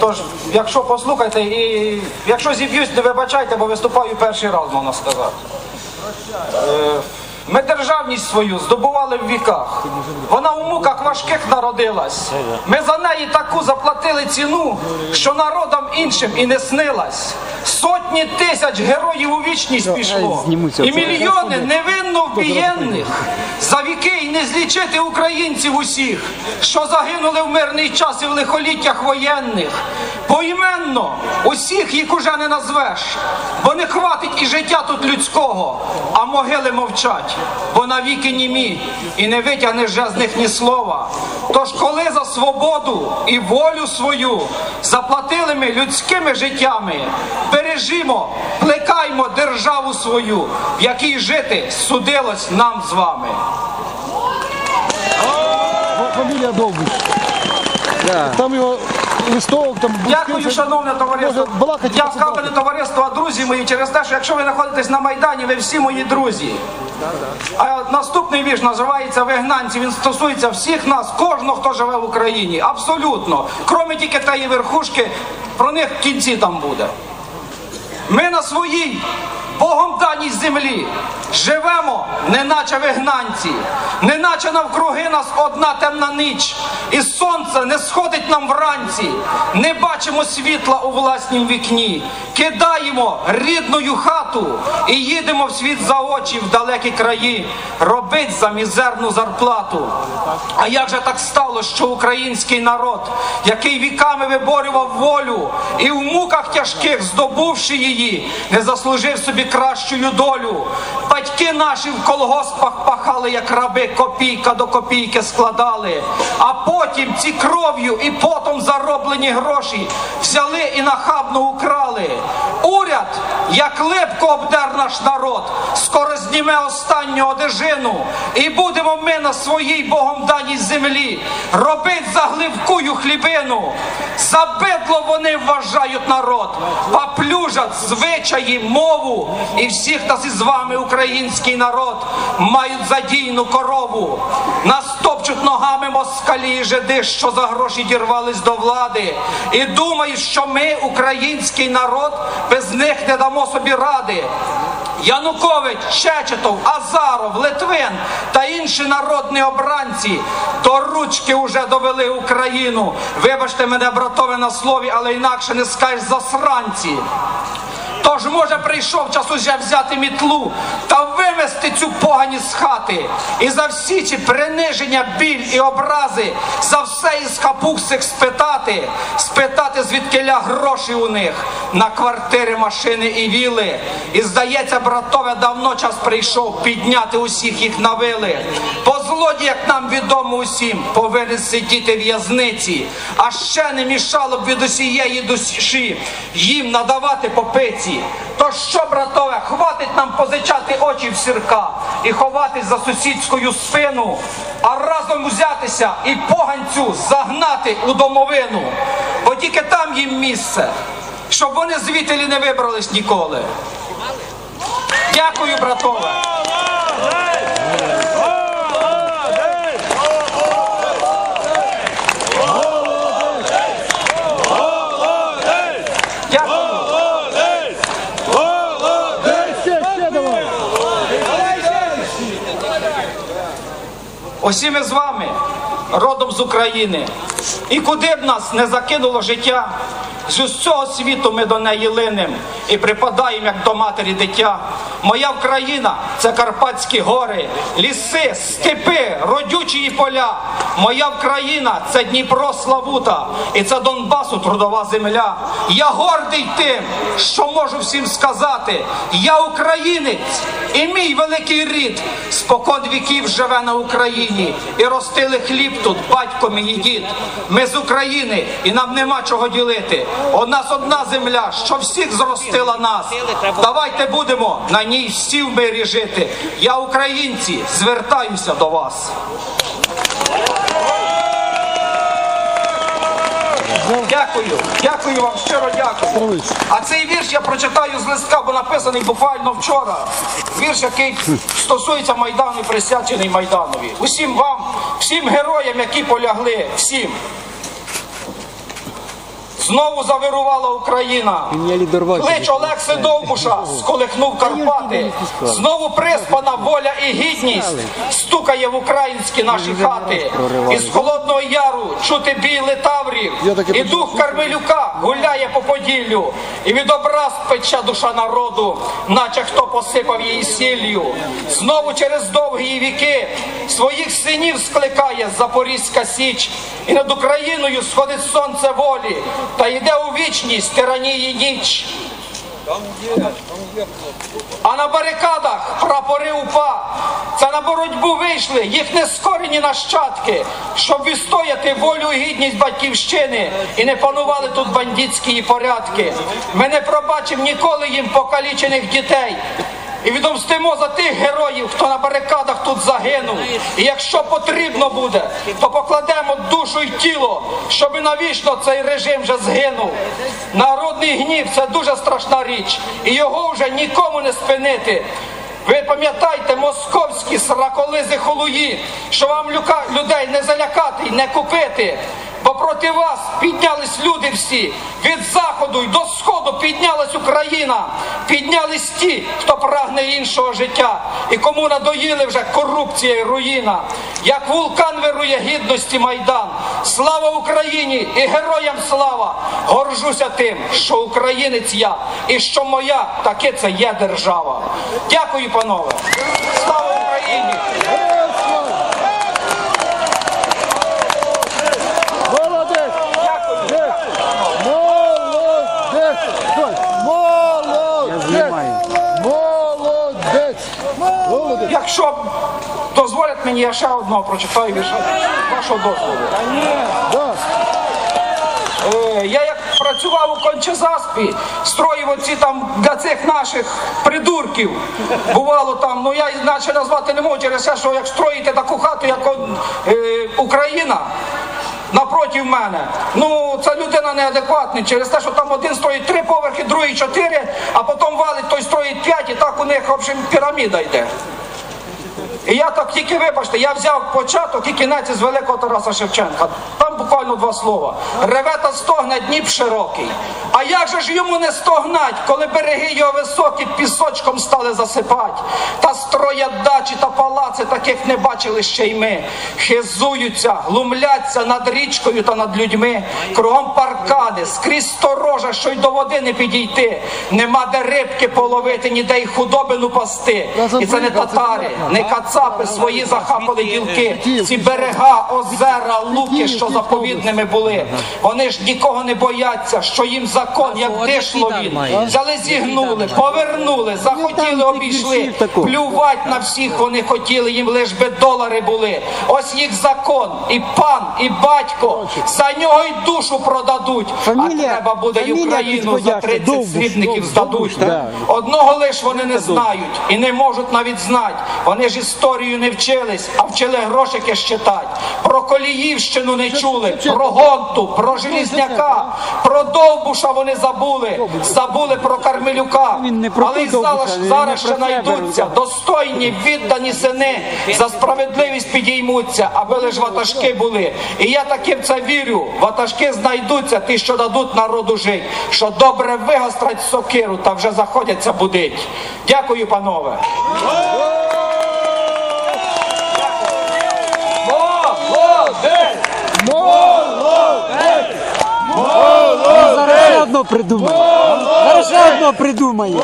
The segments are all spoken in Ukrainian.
Тож, якщо послухайте, і якщо зіб'юсь, не вибачайте, бо виступаю перший раз, можна сказати. Е, Ми державність свою здобували в віках. Вона у муках важких народилась. Ми за неї таку заплатили ціну, що народам іншим і не снилась. Сотні тисяч героїв у вічність пішло. І мільйони невинно вбієнних. За віки й не злічити українців усіх, що загинули в мирний час і в лихоліттях воєнних. Поіменно усіх їх уже не назвеш, бо не хватить і життя тут людського, а могили мовчать, бо навіки німі, і не витягнеш вже з них ні слова. Тож коли за свободу і волю свою заплатили ми людськими життями, бережімо, плекаймо державу свою, в якій жити судилось нам з вами. Фамілія Довбуш. Там його листовок, там Дякую, шановне товариство. Я посидати. вкапане товариство, а друзі мої, через те, що якщо ви знаходитесь на Майдані, ви всі мої друзі. А наступний вірш називається Вигнанці. Він стосується всіх нас, кожного, хто живе в Україні. Абсолютно. Кроме тільки тієї верхушки, про них в кінці там буде. Ми на своїй Богом даній землі. Живемо, неначе вигнанці, неначе навкруги нас одна темна ніч, і сонце не сходить нам вранці, не бачимо світла у власнім вікні, кидаємо рідною хату і їдемо в світ за очі в далекі краї, робить за мізерну зарплату. А як же так стало, що український народ, який віками виборював волю і в муках тяжких здобувши її, не заслужив собі кращою долю. Батьки наші в колгоспах пахали, як раби, копійка до копійки складали. А потім ці кров'ю і потом зароблені гроші взяли і нахабно украли. Уряд, як липко обдер наш народ, скоро зніме останню одежину, і будемо ми на своїй Богом даній землі робить за гливкую хлібину. За бидло вони вважають народ, поплюжать звичаї, мову, і всіх нас із вами, український народ, мають задійну корову. Нас топчуть ногами москалі і жиди, що за гроші дірвались до влади. І думають, що ми, український народ, без них не дамо собі ради. Янукович, Чечетов, Азаров, Литвин та інші народні обранці то ручки уже довели Україну. Вибачте мене, братове, на слові, але інакше не скажеш засранці. Тож, може, прийшов час уже взяти мітлу та вивести цю погані з хати. І за всі ці приниження, біль і образи, за все із хапук цих спитати, спитати, звідкиля гроші у них на квартири, машини і віли. І здається, братове, давно час прийшов підняти усіх їх на вили. Бо як нам відомо усім, повинен сидіти в в'язниці, а ще не мішало б від усієї душі їм надавати попиці. То що, братове, хватить нам позичати очі в сірка і ховатись за сусідською спину, а разом взятися і поганцю загнати у домовину, бо тільки там їм місце, щоб вони звітелі не вибрались ніколи. Дякую, братове. Дякую. Ще, ще давай. Усі ми з вами, родом з України. І куди б нас не закинуло життя, з усього світу ми до неї линем і припадаємо, як до матері дитя. Моя Україна це Карпатські гори, ліси, степи, родючі поля. Моя Україна це Дніпро Славута, і це Донбасу трудова земля. Я гордий тим, що можу всім сказати. Я українець, і мій великий рід спокон віків живе на Україні. І ростили хліб тут, батько мій і дід. Ми з України, і нам нема чого ділити. У нас одна земля, що всіх зростила нас. Давайте будемо на ній всі в мирі жити. Я українці, звертаюся до вас. Дякую, дякую вам, щиро дякую. А цей вірш я прочитаю з листка, бо написаний буквально вчора. Вірш, який стосується Майдану присвячений Майданові. Усім вам, всім героям, які полягли, всім. Знову завирувала Україна. Клич Олекси Довбуша сколихнув Карпати. Знову приспана воля і гідність стукає в українські наші хати. Із холодного яру чути бій литаврів. І дух Кармелюка гуляє по Поділлю. І від образ пече душа народу, наче хто посипав її сіллю. Знову через довгі віки своїх синів скликає Запорізька Січ. І над Україною сходить сонце волі, та йде у вічність тиранії ніч. А на барикадах прапори УПА. Це на боротьбу вийшли їх нескорені нащадки, щоб відстояти волю і гідність батьківщини і не панували тут бандитські порядки. Ми не пробачимо ніколи їм покалічених дітей. І відомстимо за тих героїв, хто на барикадах загинув. І якщо потрібно буде, то покладемо душу й тіло, щоб навічно цей режим вже згинув. Народний гнів це дуже страшна річ, і його вже нікому не спинити. Ви пам'ятайте, московські сраколизи холуї, що вам людей не залякати і не купити. Проти вас піднялись люди всі від заходу й до сходу піднялась Україна, піднялись ті, хто прагне іншого життя, і кому надоїли вже корупція і руїна. Як вулкан вирує гідності майдан. Слава Україні і героям слава! Горжуся тим, що українець я, і що моя таки це є держава. Дякую, панове! Слава Україні! Молодець! Дякую! Молодець! Молодець! знімаю. Молодець! Молодець! Якщо дозволять мені, я ще одного прочитаю вірша вашого дозволу. Е, Я як працював у Кончезаспі, строїв оці там для цих наших придурків. Бувало там, ну я іначе назвати не можу через те, що як строїте таку хату, як он, е, Україна. Напроти мене. Ну, ця людина неадекватна через те, що там один строїть три поверхи, другий чотири, а потім валить, той строїть п'ять, і так у них, в общем, піраміда йде. І я так тільки, вибачте, я взяв початок і кінець із великого Тараса Шевченка. Буквально два слова. Реве та стогне Дніп широкий. А як же ж йому не стогнать, коли береги його високі пісочком стали засипать? Та строять дачі та палаци, таких не бачили ще й ми. Хизуються, глумляться над річкою та над людьми. Кругом паркани, скрізь сторожа, що й до води не підійти. Нема де рибки половити, ніде й худобину пасти. І це не татари, не кацапи свої захапали ділки. Ці берега, озера, луки, що заповідними були. Вони ж нікого не бояться, що їм закон, як дишло він. Взяли, зігнули, повернули, захотіли, обійшли. Плювать на всіх вони хотіли, їм лиш би долари були. Ось їх закон, і пан, і батько. За нього й душу продадуть. А треба буде фамілія Україну за підходяща, 30 срібників здадуть. Одного лиш вони не знають і не можуть навіть знати. Вони ж історію не вчились, а вчили грошики щитать. Про Коліївщину не чули, про Гонту, про Желізняка, про Довбуша вони забули. Забули про Кармелюка. Але й зараз, ще знайдуться достойні, віддані сини за справедливість підіймуться, аби лиш ватажки були. І я таки в це вірю. Ватажки знайдуться, ті, що дадуть народу жить, що добре вигострать сокиру та вже заходяться будить. Дякую, панове. Зараз ще одно придумає. Зараз ще одно придумає.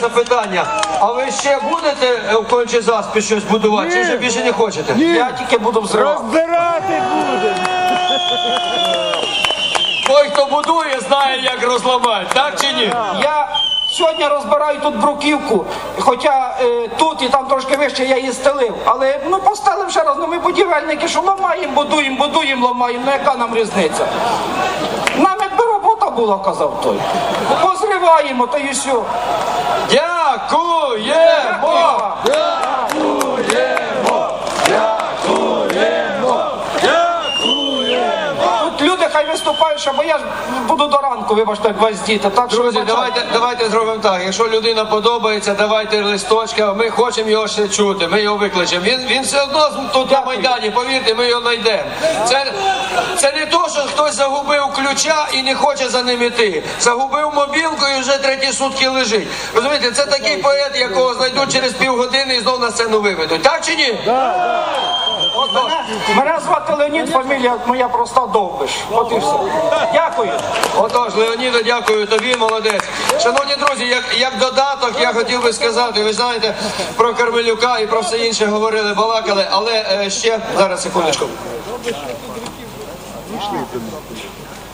Запитання. А ви ще будете в в Кончезаспі щось будувати, чи вже більше не хочете? Я тільки буду взривати. Розбирати буде! Той, хто будує, знає, як розламати, так чи ні? Я сьогодні розбираю тут бруківку, хоча е, тут і там трошки вище я її стелив. Але ну постелив ще раз, ну ми будівельники, що ламаємо, будуємо, будуємо, ламаємо, ну яка нам різниця? Нам якби робота була, казав той. Позриваємо, то і все. Дякуємо! Тут хай виступають. бо я ж буду до ранку, вибачте, гвоздіти. Так що Друзі, вибачайте. давайте, давайте зробимо так. Якщо людина подобається, давайте листочка. Ми хочемо його ще чути. Ми його викличемо. Він, він все одно тут на майдані. Повірте, ми його знайдемо. Це, це не то, що хтось загубив ключа і не хоче за ним іти. Загубив мобілку і вже треті сутки лежить. Розумієте, це такий поет, якого знайдуть через півгодини і знов на сцену виведуть. Так чи ні? Отож. Мене звати Леонід, фамілія моя проста Довбиш. От і все. Дякую. Отож, Леоніда, дякую тобі, молодець. Шановні друзі, як, як додаток, я хотів би сказати, ви знаєте, про Кармелюка і про все інше говорили, балакали, але е, ще зараз секундочку.